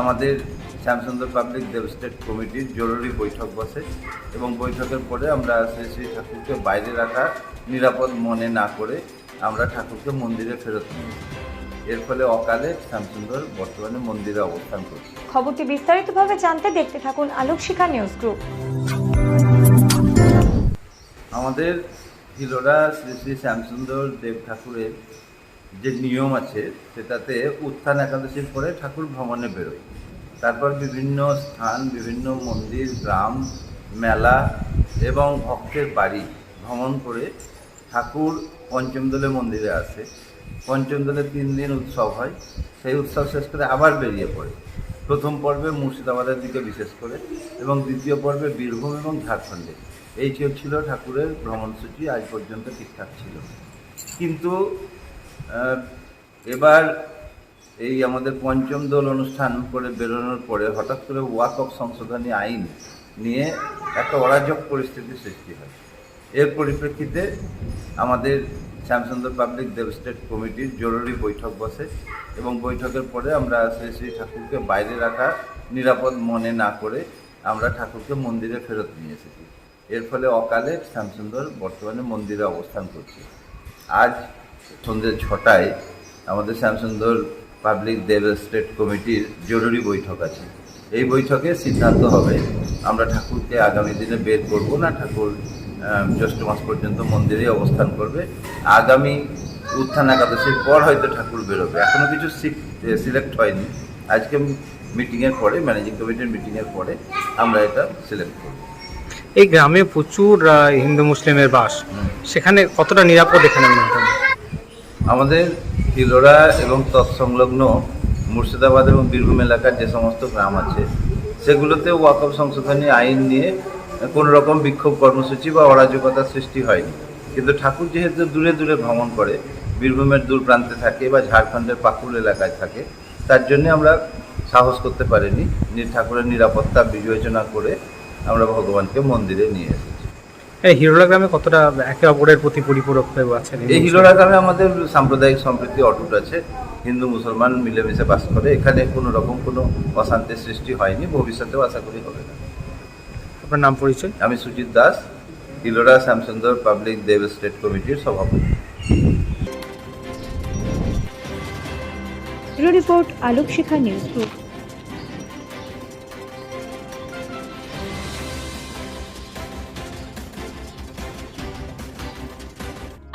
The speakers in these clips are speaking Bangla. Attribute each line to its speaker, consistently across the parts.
Speaker 1: আমাদের শ্যামসুন্দর পাবলিক দেবস্টেট কমিটির জরুরি বৈঠক বসে এবং বৈঠকের পরে আমরা শ্রী শ্রী ঠাকুরকে বাইরে রাখা নিরাপদ মনে না করে আমরা ঠাকুরকে মন্দিরে ফেরত নিই। এর ফলে অকালে শ্যামসুন্দর বর্তমানে মন্দিরে অবস্থান করছে।
Speaker 2: খবরটি বিস্তারিতভাবে জানতে দেখতে থাকুন আলোক শিখা নিউজ গ্রুপ।
Speaker 1: আমাদের হিলোরা শ্রী শ্রী শ্যামসুন্দর দেব ঠাকুরের যে নিয়ম আছে, সেটাতে উত্থান একাদশীর পরে ঠাকুর ভ্রমণে বেরোয়। তারপর বিভিন্ন স্থান, বিভিন্ন মন্দির, গ্রাম, মেলা এবং ভক্তের বাড়ি ভ্রমণ করে ঠাকুর পঞ্চমদলে মন্দিরে আসে। পঞ্চমদলে তিন দিন উৎসব হয়। সেই উৎসব শেষ করে আবার বেরিয়ে পড়ে। প্রথম পর্বে মুর্শিদাবাদের দিকে বিশেষ করে এবং দ্বিতীয় পর্বে বীরভূম এবং ঝাড়খণ্ডে। এই ছিল ঠাকুরের ভ্রমণসূচি, আজ পর্যন্ত ঠিকঠাক ছিল। কিন্তু এবার এই আমাদের পঞ্চম দোল অনুষ্ঠান করে বেরোনোর পরে হঠাৎ করে ওয়াক অফ সংশোধনী আইন নিয়ে একটা অরাজক পরিস্থিতির সৃষ্টি হয়। এর পরিপ্রেক্ষিতে আমাদের শ্যামসুন্দর পাবলিক দেবস্টেট কমিটির জরুরি বৈঠক বসে এবং বৈঠকের পরে আমরা শ্রী শ্রী ঠাকুরকে বাইরে রাখা নিরাপদ মনে না করে আমরা ঠাকুরকে মন্দিরে ফেরত নিয়ে এসেছি। এর ফলে অকালে শ্যামসুন্দর বর্তমানে মন্দিরে অবস্থান করছে। আজ সন্ধ্যে ছটায় আমাদের শ্যামসুন্দর পাবলিক দেব স্টেট কমিটির জরুরি বৈঠক আছে। এই বৈঠকে সিদ্ধান্ত হবে আমরা ঠাকুরকে আগামী দিনে বের করব না ঠাকুর জ্যৈষ্ঠ মাস পর্যন্ত মন্দিরে অবস্থান করবে। আগামী উত্থান একাদশীর পর হয়তো ঠাকুর বেরোবে। এখনও কিছু সিলেক্ট হয়নি। আজকে মিটিংয়ের পরে ম্যানেজিং কমিটির মিটিংয়ের পরে আমরা এটা সিলেক্ট করব।
Speaker 3: এই গ্রামে প্রচুর হিন্দু মুসলিমের বাস। সেখানে কতটা নিরাপদ এখানে মনে হয়?
Speaker 1: আমাদের হিলোরা এবং তৎসংলগ্ন মুর্শিদাবাদ এবং বীরভূম এলাকার যে সমস্ত গ্রাম আছে, সেগুলোতে ওয়াকফ সংশোধনী আইন নিয়ে কোনো রকম বিক্ষোভ কর্মসূচি বা অরাজকতা সৃষ্টি হয়নি। কিন্তু ঠাকুর যেহেতু দূরে দূরে ভ্রমণ করে, বীরভূমের দূর প্রান্তে থাকে বা ঝাড়খণ্ডের পাকুল এলাকায় থাকে, তার জন্য আমরা সাহস করতে পারিনি। ঠাকুরের নিরাপত্তা বিবেচনা করে আমরা ভগবানকে মন্দিরে নিয়ে এসেছি।
Speaker 3: হিরোলা গ্রামে কতটা একে অপরের প্রতি পরিপূরক হয়ে আছেন
Speaker 1: এই হিলোরা গ্রামে আমাদের সাম্প্রদায়িক সম্প্রীতি অটুট আছে। হিন্দু মুসলমান মিলেমিশে বাস করে। এখানে কোনো রকম কোনো অশান্তির সৃষ্টি হয়নি। ভবিষ্যতেও আশা করি হবে না।
Speaker 3: আপনার নাম পরিচয়?
Speaker 1: আমি সুজিত দাস হিলোরা শ্যামসুন্দর পাবলিক দেব স্টেট কমিটির সভাপতি।
Speaker 2: Report Alok Shikha news group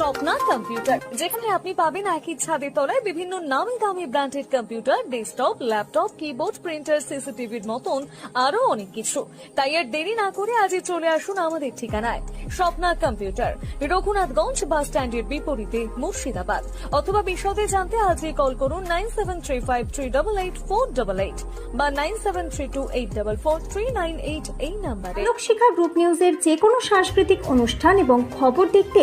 Speaker 4: Swapna computer, যেখানে আপনি পাবেন একই ছাদের তলায় বিভিন্ন নামি দামি branded computer, desktop, laptop, keyboard, printer, সিসিটিভির মতন আরও অনেক কিছু। তাই আর দেরি না করে আজই চলে আসুন আমাদের ঠিকানায়। স্বপ্না কম্পিউটার, রঘুনাথগঞ্জ বাস স্ট্যান্ডের বিপরীতে মুর্শিদাবাদ। অথবা বিশদে জানতে আজই কল করুন nine seven three five three double eight four double eight বা nine seven three two eight double four three nine eight এই নাম্বারে।
Speaker 5: লোকশিক্ষা গ্রুপ নিউজের যে কোনো সাংস্কৃতিক অনুষ্ঠান এবং খবর দেখতে